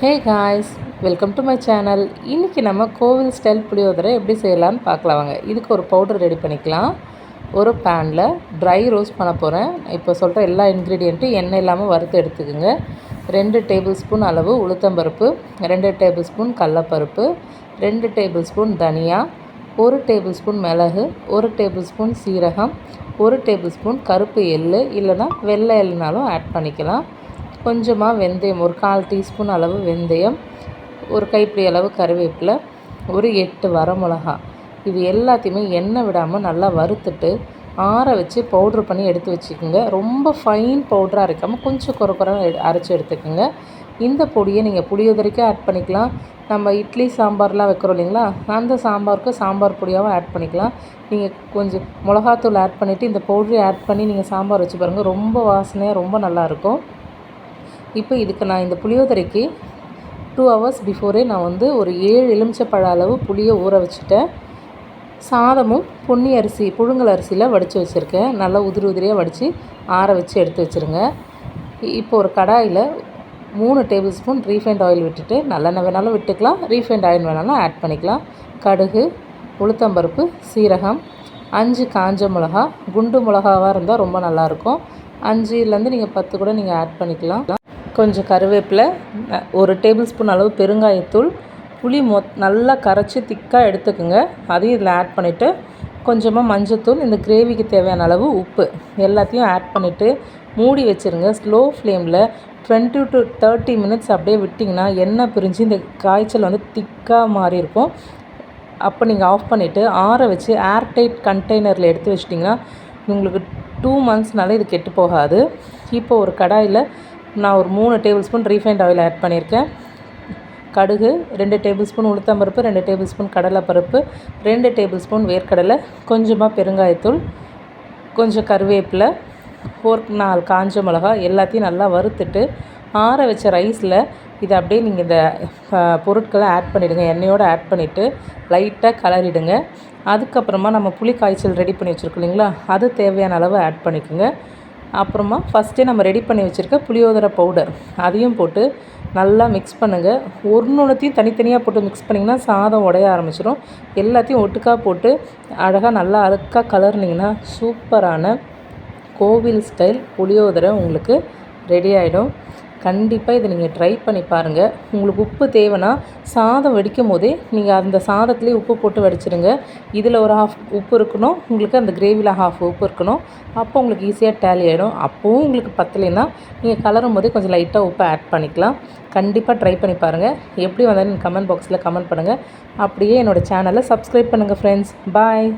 Hey guys welcome to my channel இன்றைக்கி நம்ம கோவில் ஸ்டைல் புளியோதரை எப்படி செய்யலான்னு பார்க்கலாம் வாங்க. இதுக்கு ஒரு பவுடர் ரெடி பண்ணிக்கலாம். ஒரு பேனில் ட்ரை ரோஸ்ட் பண்ண போகிறேன் இப்போ சொல்கிற எல்லா இன்க்ரீடியண்ட்டும் எண்ணெய் இல்லாமல் வறுத்து எடுத்துக்கோங்க. ரெண்டு டேபிள் ஸ்பூன் அளவு உளுத்தம்பருப்பு ரெண்டு டேபிள் ஸ்பூன் கடலப்பருப்பு ரெண்டு டேபிள் ஸ்பூன் தனியா ஒரு டேபிள் ஸ்பூன் மிளகு ஒரு டேபிள் ஸ்பூன் சீரகம் ஒரு டேபிள் ஸ்பூன் கருப்பு எள் இல்லைனா வெள்ளை எள்ளுனாலும் ஆட் பண்ணிக்கலாம். கொஞ்சமாக வெந்தயம் ஒரு கால் டீஸ்பூன் அளவு வெந்தயம் ஒரு கைப்பிடி அளவு கருவேப்பிலை ஒரு எட்டு வரமிளகா இது எல்லாத்தையுமே எண்ணெய் விடாமல் நல்லா வறுத்துட்டு ஆற வச்சு பவுட்ரு பண்ணி எடுத்து வச்சுக்கோங்க. ரொம்ப ஃபைன் பவுட்ராக இருக்காமல் கொஞ்சம் குறை குறை அரைச்சி எடுத்துக்கோங்க. இந்த பொடியை நீங்கள் புளியோதரைக்கும் ஆட் பண்ணிக்கலாம். நம்ம இட்லி சாம்பார்லாம் வைக்கிறோம் இல்லைங்களா? அந்த சாம்பாருக்கு சாம்பார் பொடியாகவும் ஆட் பண்ணிக்கலாம். நீங்கள் கொஞ்சம் மிளகாத்தூள் ஆட் பண்ணிவிட்டு இந்த பவுட்ரு ஆட் பண்ணி நீங்கள் சாம்பார் வச்சு பாருங்கள் ரொம்ப வாசனையாக ரொம்ப நல்லாயிருக்கும் இப்போ இதுக்கு நான் இந்த புளியோதரைக்கு டூ ஹவர்ஸ் பிஃபோரே நான் வந்து ஒரு ஏழு எலுமிச்சப்பழ அளவு புளியை ஊற வச்சுட்டேன். சாதமும் பொன்னி அரிசி புழுங்கல் அரிசியில் வடித்து வச்சுருக்கேன். நல்லா உதிரி உதிரியாக வடித்து ஆற வச்சு எடுத்து வச்சுருங்க. இப்போ ஒரு கடாயில் மூணு டேபிள் ஸ்பூன் ரீஃபைண்ட் ஆயில் விட்டுட்டு நல்லெண்ணெய் வேணாலும் விட்டுக்கலாம். ரீஃபைண்ட் ஆயில் வேணாலும் ஆட் பண்ணிக்கலாம். கடுகு உளுத்தம்பருப்பு சீரகம் அஞ்சு காஞ்ச மிளகா குண்டு மிளகாவாக இருந்தால் ரொம்ப நல்லாயிருக்கும் அஞ்சுலேருந்து நீங்கள் பத்து கூட நீங்கள் ஆட் பண்ணிக்கலாம். கொஞ்சம் கருவேப்பிலை ஒரு டேபிள் ஸ்பூன் அளவு பெருங்காயத்தூள் புளி மொ நல்லா கரைச்சி திக்காக எடுத்துக்கோங்க. அதையும் இதில் ஆட் பண்ணிவிட்டு கொஞ்சமாக மஞ்சத்தூள் இந்த கிரேவிக்கு தேவையான அளவு உப்பு எல்லாத்தையும் ஆட் பண்ணிவிட்டு மூடி வச்சுருங்க. ஸ்லோ ஃப்ளேமில் டுவெண்ட்டி டு தேர்ட்டி மினிட்ஸ் அப்படியே விட்டிங்கன்னா எண்ணெய் பிரிஞ்சு இந்த காய்ச்சல் வந்து திக்காக மாறி இருக்கும். அப்போ நீங்கள் ஆஃப் பண்ணிவிட்டு ஆற வச்சு ஏர்டைட் கண்டெய்னரில் எடுத்து வச்சிட்டிங்கன்னா உங்களுக்கு டூ மந்த்ஸ்னால இது கெட்டு போகாது. இப்போ ஒரு கடாயில் நான் ஒரு மூணு table spoon refined oil add பண்ணியிருக்கேன். கடுகு ரெண்டு டேபிள் ஸ்பூன் உளுத்தம்பருப்பு ரெண்டு டேபிள் ஸ்பூன் கடலைப்பருப்பு ரெண்டு டேபிள் ஸ்பூன் வேர்க்கடலை கொஞ்சமாக பெருங்காயத்தூள் கொஞ்சம் கருவேப்பிலை ஒரு நாலு காஞ்ச மிளகா எல்லாத்தையும் நல்லா வறுத்துட்டு ஆற வச்ச ரைஸில் இதை அப்படியே நீங்கள் இந்த பொருட்களை ஆட் பண்ணிவிடுங்க எண்ணெயோடு ஆட் பண்ணிவிட்டு லைட்டாக கலரிடுங்க. அதுக்கப்புறமா நம்ம புளி காய்ச்சல் ரெடி பண்ணி வச்சுருக்கோம் இல்லைங்களா? அது தேவையான அளவு ஆட் பண்ணிக்கோங்க. அப்புறமா ஃபஸ்ட்டே நம்ம ரெடி பண்ணி வச்சுருக்க புளியோதரை பவுடர் அதையும் போட்டு நல்லா மிக்ஸ் பண்ணுங்கள் ஒன்று ஒன்றுத்தையும் தனித்தனியாக போட்டு மிக்ஸ் பண்ணிங்கன்னா சாதம் உடைய ஆரம்பிச்சிடும் எல்லாத்தையும் ஒட்டுக்காக போட்டு அழகாக நல்லா அழுக்காக கலர்னிங்கன்னா சூப்பரான கோவில் ஸ்டைல் புளியோதரை உங்களுக்கு ரெடி ஆகிடும் கண்டிப்பாக இதை நீங்கள் ட்ரை பண்ணி பாருங்கள் உங்களுக்கு உப்பு தேவைன்னா சாதம் வடிக்கும் போதே நீங்கள் அந்த சாதத்துலேயே உப்பு போட்டு வடிச்சிடுங்க. இதில் ஒரு ஹாஃப் உப்பு இருக்கணும். உங்களுக்கு அந்த கிரேவியில் ஹாஃப் உப்பு இருக்கணும். அப்போ உங்களுக்கு ஈஸியாக டேலி ஆகிடும் அப்போவும் உங்களுக்கு பத்தலைன்னா நீங்கள் கலரும் போதே கொஞ்சம் லைட்டாக உப்பை ஆட் பண்ணிக்கலாம். கண்டிப்பாக ட்ரை பண்ணி பாருங்கள் எப்படி வந்தாலும் கமெண்ட் பாக்ஸில் கமெண்ட் பண்ணுங்கள் அப்படியே என்னோடய சேனலை சப்ஸ்கிரைப் பண்ணுங்கள் ஃப்ரெண்ட்ஸ் பாய்